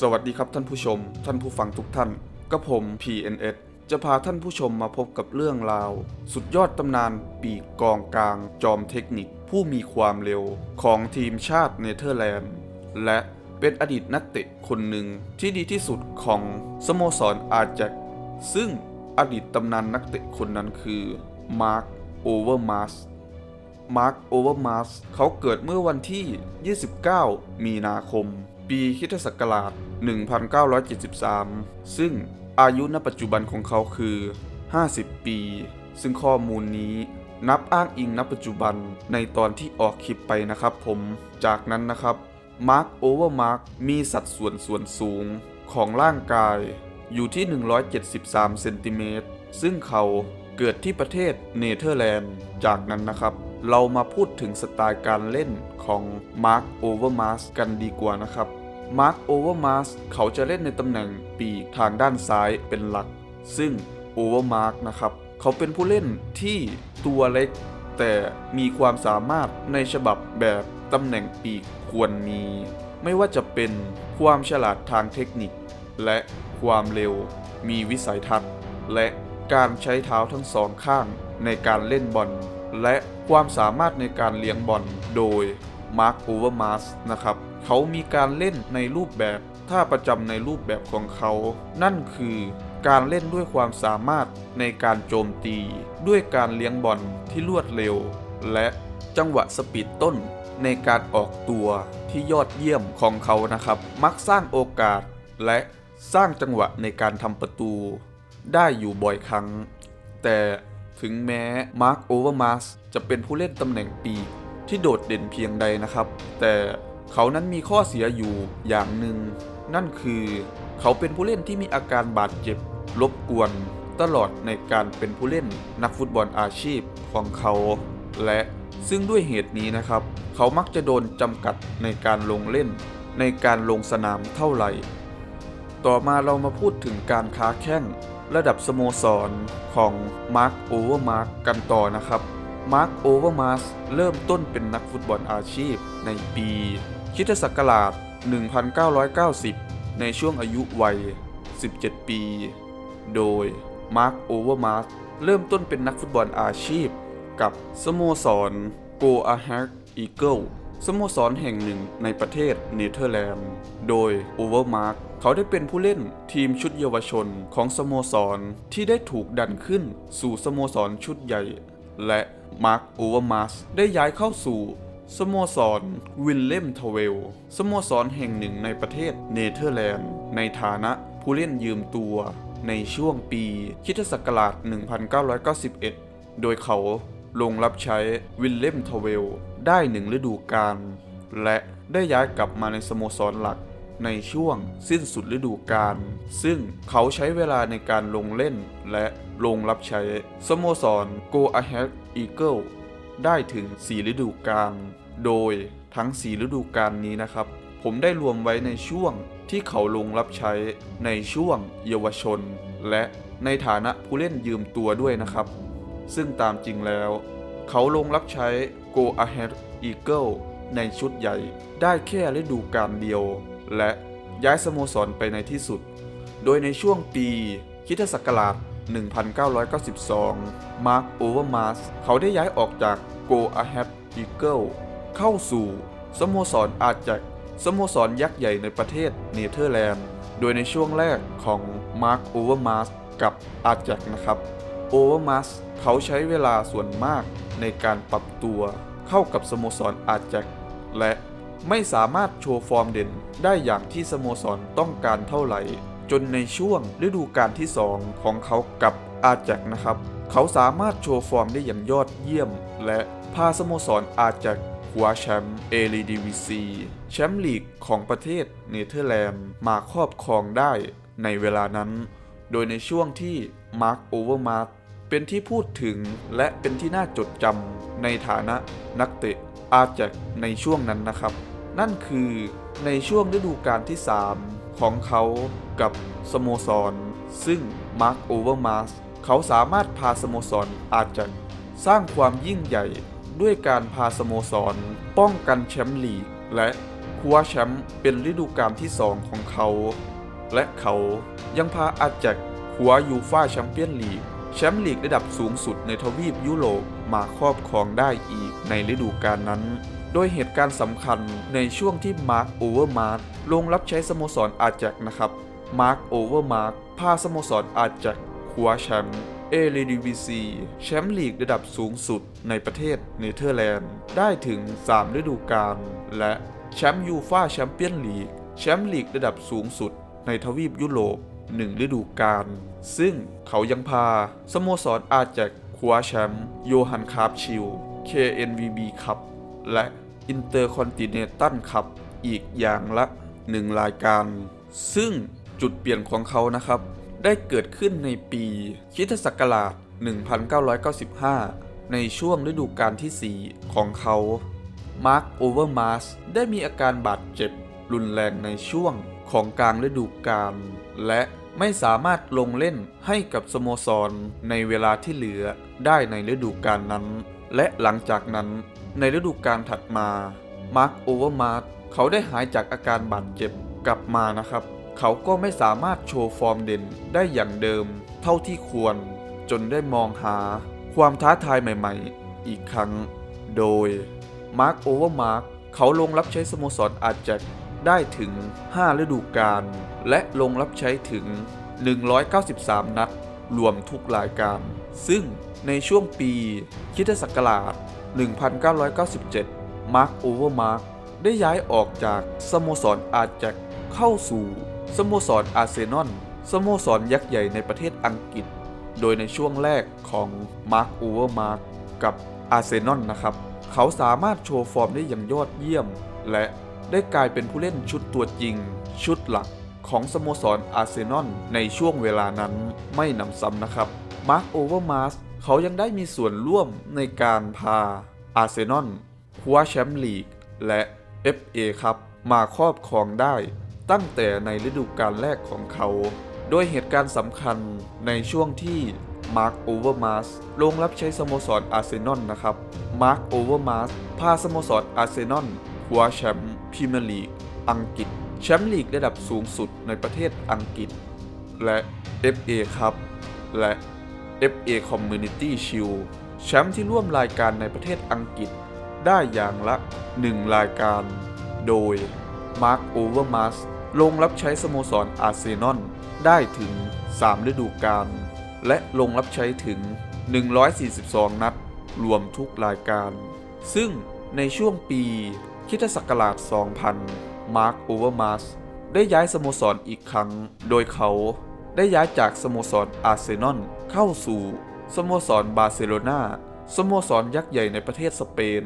สวัสดีครับท่านผู้ชม ท่านผู้ฟังทุกท่านก็ผม PNS จะพาท่านผู้ชมมาพบกับเรื่องราว สุดยอดตำนานปีกกองกลาง จอมเทคนิคผู้มีความเร็วของทีมชาติเนเธอร์แลนด์ และเป็นอดีตนักเตะคนหนึ่งที่ดีที่สุดของสโมสรอาแจ็คซึ่งอดีตตำนานนักเตะคนนั้นคือมาร์คโอเวอร์มาสมาร์คโอเวอร์มาสเขาเกิดเมื่อวันที่ 29 มีนาคม ปีคริสตศักราช 1973 ซึ่งอายุณปัจจุบันของเขาคือ 50 ปี ซึ่งข้อมูลนี้นับอ้างอิงณปัจจุบันในตอนที่ออกคลิปไปนะครับผม จากนั้นนะครับ มาร์คโอเวอร์มาร์คมีสัดส่วนส่วนสูงของร่างกายอยู่ที่ 173 เซนติเมตร ซึ่งเขาเกิดที่ประเทศเนเธอร์แลนด์ จากนั้นนะครับ เรามาพูดถึงสไตล์การเล่นของมาร์คโอเวอร์มาสกันดีกว่านะครับ มาร์คโอเวอร์มาสเขาจะเล่นในตำแหน่งปีกทางด้านซ้ายเป็นหลัก ซึ่งโอเวอร์มาร์คนะครับ เขาเป็นผู้เล่นที่ตัวเล็ก แต่มีความสามารถในฉบับแบบตำแหน่งปีกควรมี ไม่ว่าจะเป็นความฉลาดทางเทคนิค และความเร็ว มีวิสัยทัศน์ และการใช้เท้าทั้งสองข้างในการเล่นบอลและความสามารถในการเลี้ยงบอลโดยมาร์คโอเวอร์มาสนะครับ เขามีการเล่นในรูปแบบท่าประจำในรูปแบบของเขา นั่นคือการเล่นด้วยความสามารถในการโจมตี ด้วยการเลี้ยงบอลที่รวดเร็ว และจังหวะสปีดต้นในการออกตัวที่ยอดเยี่ยมของเขานะครับ มักสร้างโอกาสและสร้างจังหวะในการทำประตู ได้อยู่บ่อยครั้ง แต่ถึงแม้มาร์คโอเวอร์มาสจะเป็นผู้เล่นตำแหน่งปีกที่โดดเด่นเพียงใดนะครับ แต่ เขานั้นมีข้อเสียอยู่อย่างหนึ่ง นั่นคือเขาเป็นผู้เล่นที่มีอาการบาดเจ็บรบกวนตลอดในการเป็นผู้เล่นนักฟุตบอลอาชีพของเขา และซึ่งด้วยเหตุนี้นะครับ เขามักจะโดนจำกัดในการลงเล่น ในการลงสนามเท่าไหร่ ต่อมาเรามาพูดถึงการค้าแข้งระดับสโมสรของมาร์คโอเวอร์มาร์กันต่อนะครับมาร์คโอเวอร์มาร์เริ่มต้นเป็นนักฟุตบอลอาชีพในปี คริสตศักราช 1990 ในช่วงอายุวัย 17 ปี โดย มาร์ค โอเวอร์มาร์เริ่มต้นเป็นนักฟุตบอลอาชีพ กับสโมสรโกอาแฮกอีเกิลสโมสรแห่งหนึ่งในประเทศเนเธอร์แลนด์ โดยโอเวอร์มาร์เขาได้เป็นผู้เล่นทีมชุดเยาวชนของสโมสรที่ได้ถูกดันขึ้นสู่สโมสรชุดใหญ่ และมาร์คโอเวอร์มาสได้ย้ายเข้าสู่ สโมสรวิลเลมทเวล สโมสรแห่งหนึ่งในประเทศเนเธอร์แลนด์ ในฐานะผู้เล่นยืมตัวในช่วงปีคริสตศักราช 1991 โดยเขาลงรับใช้วิลเลมทเวล ได้หนึ่งฤดูกาลและได้ย้ายกลับมาในสโมสรหลักในช่วงสิ้นสุดฤดูกาล ซึ่งเขาใช้เวลาในการลงเล่นและลงรับใช้ สโมสร Go Ahead Eagle ได้ถึง 4 ฤดูกาล โดยทั้ง4ฤดูกาลนี้นะครับ ผมได้รวมไว้ในช่วงที่เขาลงรับใช้ในช่วงเยาวชน และในฐานะผู้เล่นยืมตัวด้วยนะครับ ซึ่งตามจริงแล้ว เขาลงรับใช้ Go Ahead Eagle ในชุดใหญ่ได้แค่ฤดูกาลเดียว และย้ายสโมสรไปในที่สุด โดยในช่วงปีคริสตศักราช 1992 Mark Overmars เขาได้ย้ายออกจาก Go Ahead Eagle เข้าสู่สโมสรอาแจกสโมสรยักษ์ใหญ่ในประเทศเนเธอร์แลนด์ โดยในช่วงแรกของ Mark Overmars กับอาแจกนะครับโอเวอร์มัสเขาใช้เวลาส่วนมากในการปรับตัวเข้ากับสโมสรอาแจกและไม่สามารถโชว์ฟอร์มเด่นได้อย่างที่สโมสรต้องการเท่าไหร่ จนในช่วงฤดูกาลที่ 2 ของเขากับอาแจกนะครับ เขาสามารถโชว์ฟอร์มได้อย่างยอดเยี่ยม และพาสโมสรอาแจก คว้าแชมป์เอลีดีวีซีแชมป์ลีกของประเทศเนเธอร์แลนด์มาครอบครองได้ในเวลานั้น โดยในช่วงที่มาร์คโอเวอร์มาร์เป็นที่พูดถึงและเป็นที่น่าจดจำในฐานะนักเตะอาแจกในช่วงนั้นนะครับ นั่นคือในช่วงฤดูกาลที่ 3 ของเขากับสโมสร ซึ่งมาร์คโอเวอร์มาร์เขาสามารถพาสโมสรอาแจกสร้างความยิ่งใหญ่ ด้วยการพาสโมสร ป้องกันแชมป์ลีก และคว้าแชมป์เป็นฤดูกาลที่ 2 ของเขา และเขายังพาอาแจ็คคว้ายูฟ่าแชมเปี้ยนลีก แชมป์ลีกระดับสูงสุดในทวีปยุโรปมาครอบครองได้อีกในฤดูกาลนั้น โดยเหตุการณ์สำคัญในช่วงที่มาร์คโอเวอร์มาร์ลงรับใช้สโมสรอาแจ็คนะครับ มาร์คโอเวอร์มาร์พาสโมสรอาแจ็คคว้าแชมป์ เอเลดีวีซีแชมป์ลีกระดับสูงสุดในประเทศเนเธอร์แลนด์ ได้ถึง 3 ฤดูกาลและแชมป์ยูฟ่าแชมเปี้ยนลีกแชมป์ลีกระดับสูงสุดในทวีปยุโรป1ฤดูกาล ซึ่งเขายังพา สโมสรอาแจ็คคว้าแชมป์โยฮันคาร์ฟชิล KNVB คัพและอินเตอร์คอนติเนตัลคัพอีกอย่างละ 1 รายการ ซึ่งจุดเปลี่ยนของเขานะครับ ได้เกิดขึ้นในปีคริสตศักราช 1995 ในช่วงฤดูกาลที่ 4 ของเขา มาร์ค โอเวอร์มาสได้มีอาการบาดเจ็บรุนแรงในช่วงของกลางฤดูกาลและไม่สามารถลงเล่นให้กับสโมสรในเวลาที่เหลือได้ในฤดูกาลนั้น และหลังจากนั้นในฤดูกาลถัดมา มาร์ค โอเวอร์มาสเขาได้หายจากอาการบาดเจ็บกลับมานะครับ เขาก็ไม่สามารถโชว์ฟอร์มเด่นได้อย่างเดิม เท่าที่ควร จนได้มองหาความท้าทายใหม่ๆ อีกครั้ง โดยมาร์คโอเวอร์มาร์คเขาลงรับใช้สโมสรอาแจ็คได้ถึง 5 ฤดูกาลและลงรับใช้ถึง 193 นัด รวมทุกรายการ ซึ่งในช่วงปีคริสตศักราช 1997 มาร์คโอเวอร์มาร์คได้ย้ายออกจากสโมสรอาแจ็คเข้าสู่ สโมสรอาร์เซนอลสโมสรยักษ์ใหญ่ในประเทศอังกฤษ โดยในช่วงแรกของมาร์คโอเวอร์มาร์กับอาร์เซนอลนะครับ เขาสามารถโชว์ฟอร์มได้อย่างยอดเยี่ยม และได้กลายเป็นผู้เล่นชุดตัวจริง ชุดหลักของสโมสรอาร์เซนอลในช่วงเวลานั้นไม่นำซ้ำนะครับมาร์คโอเวอร์มาสเขายังได้มีส่วนร่วมในการพาอาร์เซนอลคว้าแชมป์ลีกและ FA ครับมาครอบครองได้ ตั้งแต่ในฤดูกาลแรกของเขา โดยเหตุการณ์สำคัญในช่วงที่มาร์คโอเวอร์มาสลงรับใช้สโมสรอาร์เซนอลนะครับ มาร์คโอเวอร์มาสพาสโมสรอาร์เซนอลคว้าแชมป์พรีเมียร์ลีกอังกฤษ แชมป์ลีกระดับสูงสุดในประเทศอังกฤษ และ FA ครับ และ FA Community Shield แชมป์ที่ร่วมรายการในประเทศอังกฤษ ได้อย่างละ 1 รายการ โดย มาร์คโอเวอร์มาสลงรับใช้สโมสรอาร์เซนอลได้ถึง 3 ฤดูกาลและลงรับใช้ถึง 142 นัด รวมทุกรายการ ซึ่งในช่วงปีคริสตศักราช 2000 มาร์คโอเวอร์มาสได้ย้ายสโมสรอีกครั้ง โดยเขาได้ย้ายจากสโมสรอาร์เซนอลเข้าสู่สโมสรบาร์เซโลนาสโมสรยักษ์ใหญ่ในประเทศสเปน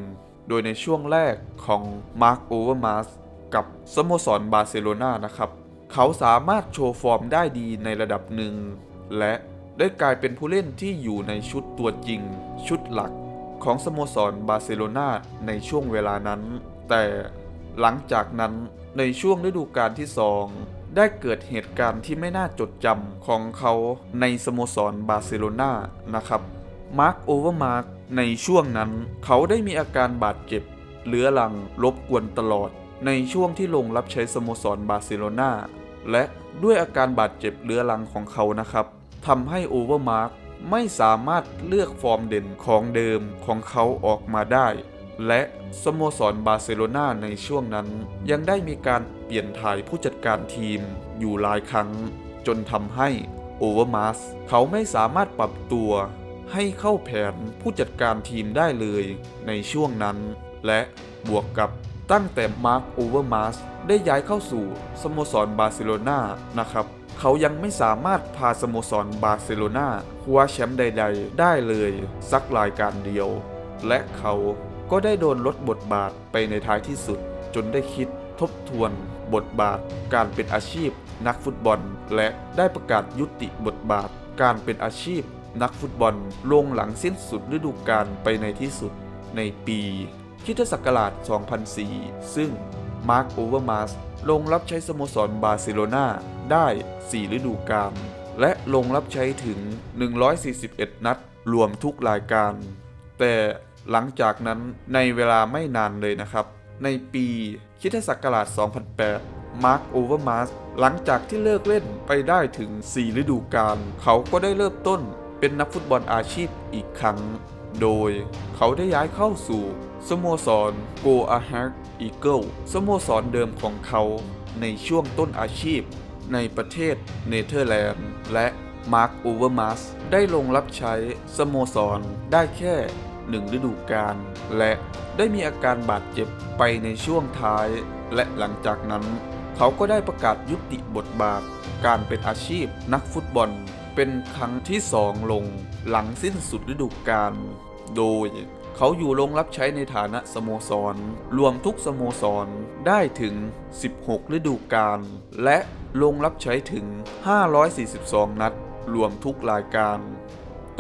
โดยในช่วงแรกของมาร์คโอเวอร์มาส กับสโมสรบาร์เซโลนานะครับ เขาสามารถโชว์ฟอร์มได้ดีในระดับหนึ่ง และได้กลายเป็นผู้เล่นที่อยู่ในชุดตัวจริง ชุดหลักของสโมสรบาร์เซโลนาในช่วงเวลานั้น แต่หลังจากนั้นในช่วงฤดูกาลที่2ได้เกิดเหตุการณ์ที่ไม่น่าจดจำของเขาในสโมสรบาร์เซโลนานะครับ มาร์คโอเวอร์มาร์ในช่วงนั้น เขาได้มีอาการบาดเจ็บเรื้อรังรบกวนตลอด ในช่วงที่ลงรับใช้สโมสรบาร์เซโลนาและด้วยอาการบาดเจ็บเรื้อรังของเขานะครับทำให้โอเวอร์มาร์ไม่สามารถเลือกฟอร์มเด่นของเดิมของเขาออกมาได้ และสโมสรบาร์เซโลนาในช่วงนั้นยังได้มีการเปลี่ยนถ่ายผู้จัดการทีมอยู่หลายครั้ง จนทำให้โอเวอร์มาร์สเขาไม่สามารถปรับตัวให้เข้าแผนผู้จัดการทีมได้เลยในช่วงนั้น และบวกกับ ตั้งแต่มาร์คโอเวอร์มาสได้ย้ายเข้าสู่สโมสรบาร์เซโลนานะครับเขายังไม่สามารถพาสโมสรบาร์เซโลนาคว้าแชมป์ใด ๆ ได้เลยสักรายการเดียว และเขาก็ได้โดนลดบทบาทไปในท้ายที่สุด จนได้คิดทบทวนบทบาท การเป็นอาชีพ นักฟุตบอล และได้ประกาศยุติบทบาท การเป็นอาชีพ นักฟุตบอลลงหลังสิ้นสุดฤดูกาลไปในที่สุดในปี คริสตศักราช 2004 ซึ่งมาร์คโอเวอร์มาสลงรับใช้สโมสรบาร์เซโลนาได้ 4 ฤดูกาลและลงรับใช้ถึง 141 นัด รวมทุกรายการ แต่หลังจากนั้นในเวลาไม่นานเลยนะครับ ในปีคริสตศักราช 2008 มาร์คโอเวอร์มาสหลังจากที่เลิกเล่นไปได้ถึง 4 ฤดูกาลเขาก็ได้เริ่มต้นเป็นนักฟุตบอลอาชีพอีกครั้ง โดยเขาได้ย้ายเข้าสู่ สโมสรโกอาฮ g อีเกิลสโมสรเดิมของเขาในช่วงต้นอาชีพ ในประเทศเนเธอร์แลนด์ และมาร์คโอเวอร์มาสได้ลงรับใช้สโมสรได้แค่หนึ่งฤดูกาลและได้มีอาการบาดเจ็บไปในช่วงท้าย และหลังจากนั้น เขาก็ได้ประกาศยุติบทบาท การเป็นอาชีพนักฟุตบอล เป็นครั้งที่สองลงหลังสิ้นสุดฤดูกาลโดยเขาอยู่ลงรับใช้ในฐานะสโมสร รวมทุกสโมสร ได้ถึง 16 ฤดูกาลและลงรับใช้ถึง 542 นัด รวมทุกรายการ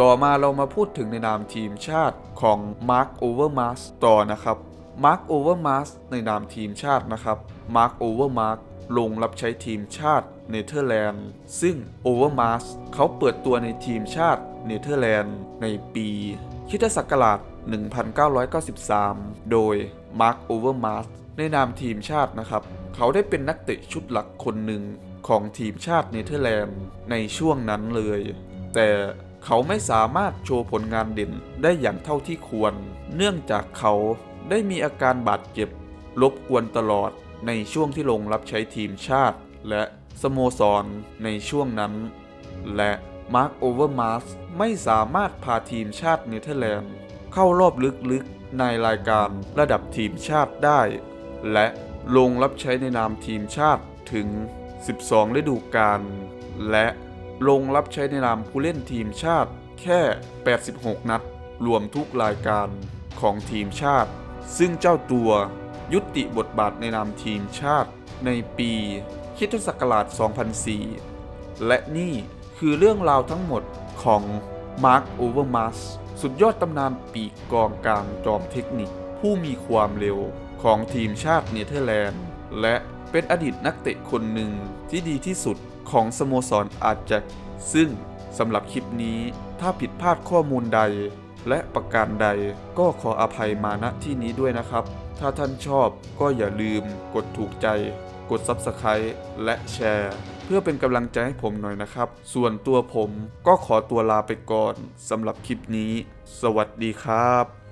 ต่อมาเรามาพูดถึงในนามทีมชาติของมาร์คโอเวอร์มาสต่อนะครับมาร์คโอเวอร์มาสในนามทีมชาตินะครับมาร์คโอเวอร์มาร์ ลงรับใช้ทีมชาติเนเธอร์แลนด์ ซึ่งโอเวอร์มาสเขาเปิดตัวในทีมชาติเนเธอร์แลนด์ในปีคริสตศักราช 1993 โดยมาร์คโอเวอร์มาสในนามทีมชาตินะครับ เขาได้เป็นนักเตะชุดหลักคนหนึ่งของทีมชาติเนเธอร์แลนด์ในช่วงนั้นเลย แต่เขาไม่สามารถโชว์ผลงานเด่นได้อย่างเท่าที่ควร เนื่องจากเขาได้มีอาการบาดเจ็บรบกวนตลอด ในช่วงที่ลงรับใช้ทีมชาติ และสโมสรในช่วงนั้น และมาร์คโอเวอร์มาสไม่สามารถพาทีมชาติเนเธอร์แลนด์ เข้ารอบลึกๆในรายการระดับทีมชาติได้ และลงรับใช้ในนามทีมชาติถึง 12 ฤดูกาลและลงรับใช้ในนามผู้เล่นทีมชาติแค่ 86 นัด รวมทุกรายการของทีมชาติ ซึ่งเจ้าตัว ยุติบทบาทในนามทีมชาติในปีคริสตศักราช 2004 และนี่คือเรื่องราวทั้งหมดของมาร์คโอเวอร์มาสสุดยอดตำนานปีกกองกลางจอมเทคนิค ผู้มีความเร็วของทีมชาติเนเธอร์แลนด์ และเป็นอดีตนักเตะคนหนึ่งที่ดีที่สุดของสโมสรอาร์แจ็คซึ่งสำหรับคลิปนี้ถ้าผิดพลาดข้อมูลใด และประการใดก็ขออภัยมาณที่นี้ด้วยนะครับ ถ้าท่านชอบก็อย่าลืมกดถูกใจ กด Subscribe และแชร์ เพื่อเป็นกำลังใจให้ผมหน่อยนะครับ ส่วนตัวผมก็ขอตัวลาไปก่อนสำหรับคลิปนี้ สวัสดีครับ